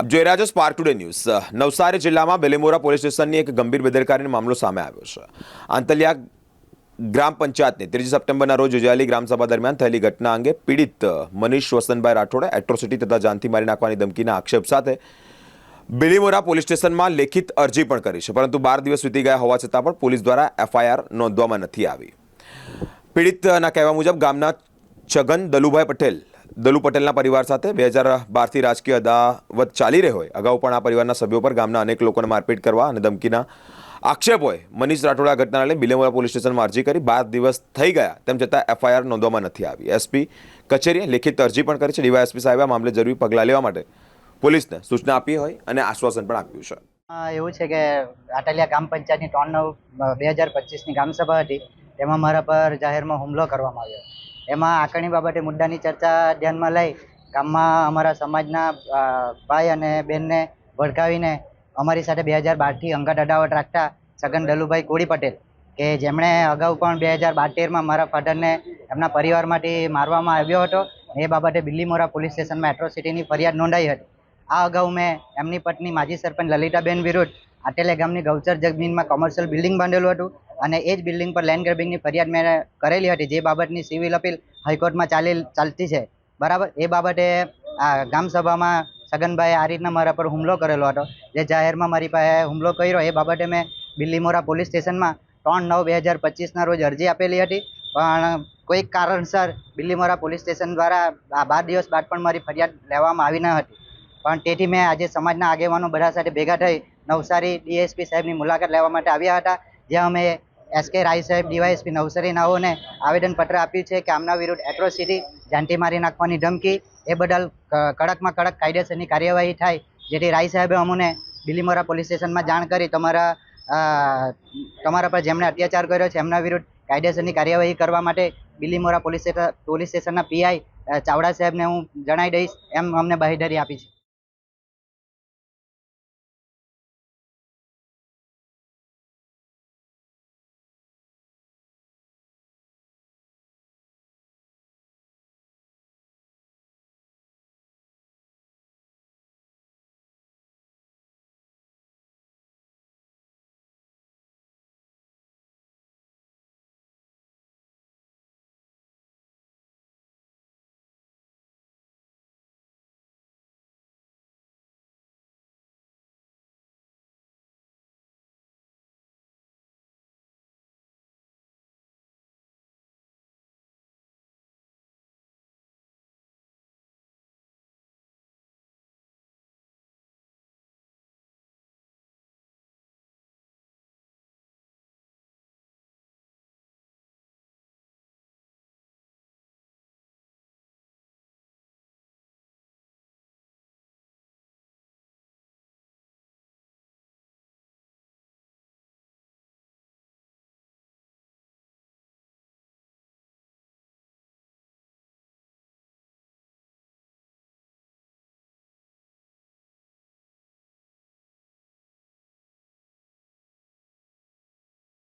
આપ જોઈ રહ્યા છો સ્પાર્ક ટુડે ન્યૂઝ નવસારી જિલ્લામાં બેલેમોરા પોલીસ સ્ટેશનની એક ગંભીર બેદરકારીનો મામલો સામે આવ્યો છે. આંતલિયા ગ્રામ પંચાયતની ત્રીજી સપ્ટેમ્બરના રોજ યોજાયેલી ગ્રામસભા દરમિયાન થયેલી ઘટના અંગે પીડિત મનીષ વસંતભાઈ રાઠોડે એટ્રોસિટી તથા જાનથી મારી નાખવાની ધમકીના આક્ષેપ સાથે બેલીમોરા પોલીસ સ્ટેશનમાં લેખિત અરજી પણ કરી છે. પરંતુ બાર દિવસ વીતી ગયા હોવા છતાં પણ પોલીસ દ્વારા એફઆઈઆર નોંધવામાં નથી આવી. પીડિતના કહેવા મુજબ ગામના છગન દલુભાઈ પટેલ દલુ પટેલના પરિવાર સાથે બે હજાર બારથી રાજકીય અદાવત ચાલી રહી હોય. અગાઉ પણ આ પરિવારના સભ્યો પર ગામના અનેક લોકોને મારપીટ કરવા અને ધમકીના આક્ષેપ હોય. મનીષ રાઠોડા ઘટનાને બિલેમોરા પોલીસ સ્ટેશનમાં અરજી કરી બાર દિવસ થઈ ગયા, તેમ છતાં એફઆઈઆર નોંધવામાં નથી આવી. એસપી કચેરીએ લેખિત અરજી પણ કરી છે. ડીવાયએસપી સાહેબે આ મામલે જરૂરી પગલાં લેવા માટે પોલીસને સૂચના આપી હોય અને આશ્વાસન પણ આપ્યું છે. એવું છે કે આટલિયા ગ્રામ પંચાયતની ત્રણ નવ, બે હજાર પચીસની ગ્રામસભા હતી, તેમાં મારા પર જાહેરમાં હુમલો કરવામાં આવ્યો. એમાં આકારણી બાબતે મુદ્દાની ચર્ચા ધ્યાનમાં લઈ ગામમાં અમારા સમાજના ભાઈ અને બહેનને ભડકાવીને અમારી સાથે બે હજાર બારથી અંગત અડાવટ રાખતા સગન દલુભાઈ કોળી પટેલ, કે જેમણે અગાઉ પણ બે હજાર બાર તેરમાં મારા ફાધરને એમના પરિવારમાંથી મારવામાં આવ્યો હતો. એ બાબતે બિલ્લીમોરા પોલીસ સ્ટેશનમાં એટ્રોસિટીની ફરિયાદ નોંધાઈ હતી. આ અગાઉ મેં એમની પત્ની માજી સરપંચ લલિતાબેન વિરુદ્ધ આટેલે ગામની ગૌચર જમીનમાં કોમર્શિયલ બિલ્ડિંગ બાંધેલું હતું. અને એ જ બિલ્ડિંગ પર લેન્ડ ગ્રેબિંગની ફરિયાદ મેં કરેલી હતી. જે બાબતની સિવિલ અપીલ હાઈકોર્ટમાં ચાલી ચાલતી છે. બરાબર? એ બાબતે, આ ગામસભામાં સગનભાઈએ આ રીતના મારા પર હુમલો કરેલો હતો. જે જાહેરમાં મારી પાસે હુમલો કર્યો, એ બાબતે મેં બિલ્લીમોરા પોલીસ સ્ટેશનમાં ત્રણ નવ બે હજાર પચીસના રોજ અરજી આપેલી હતી. પણ કોઈક કારણસર બિલ્લીમોરા પોલીસ સ્ટેશન દ્વારા આ બાર દિવસ બાદ પણ મારી ફરિયાદ લેવામાં આવી ન હતી. પણ તેથી મેં આજે સમાજના આગેવાનો બધા સાથે ભેગા થઈ નવસારી ડીએસપી સાહેબની મુલાકાત લેવા માટે આવ્યા હતા. જ્યાં અમે એસકે રાય સાહેબ ડીવાયએસપી નવસારી નાઓને આવેદનપત્ર આપ્યું છે કે આમના વિરુદ્ધ એટ્રોસિટી જાંટી મારી નાખવાની ધમકી, એ બદલ કડકમાં કડક કાયદેસરની કાર્યવાહી થાય, જેથી રાય સાહેબે અમને બિલીમોરા પોલીસ સ્ટેશનમાં જાણ કરી તમારા તમારા પર જેમણે અત્યાચાર કર્યો છે, એમના વિરુદ્ધ કાયદેસરની કાર્યવાહી કરવા માટે બિલીમોરા પોલીસ સ્ટેશન, પોલીસ સ્ટેશનના પીઆઈ ચાવડા સાહેબને હું જણાવી દઈશ, એમ અમને બાહેધરી આપી છે.